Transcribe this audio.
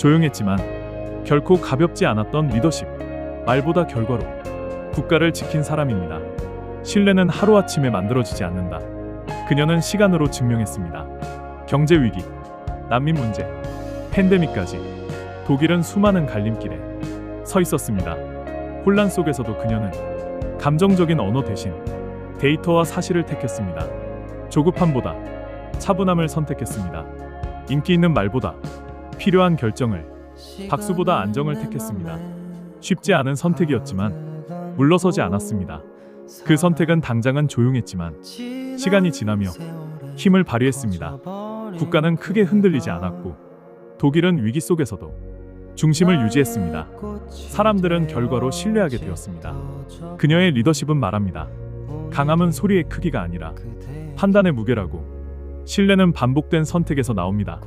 조용했지만 결코 가볍지 않았던 리더십. 말보다 결과로 국가를 지킨 사람입니다. 신뢰는 하루아침에 만들어지지 않는다. 그녀는 시간으로 증명했습니다. 경제 위기, 난민 문제, 팬데믹까지 독일은 수많은 갈림길에 서 있었습니다. 혼란 속에서도 그녀는 감정적인 언어 대신 데이터와 사실을 택했습니다. 조급함보다 차분함을 선택했습니다. 인기 있는 말보다 필요한 결정을, 박수보다 안정을 택했습니다. 쉽지 않은 선택이었지만 물러서지 않았습니다. 그 선택은 당장은 조용했지만 시간이 지나며 힘을 발휘했습니다. 국가는 크게 흔들리지 않았고 독일은 위기 속에서도 중심을 유지했습니다. 사람들은 결과로 신뢰하게 되었습니다. 그녀의 리더십은 말합니다. 강함은 소리의 크기가 아니라 판단의 무게라고. 신뢰는 반복된 선택에서 나옵니다.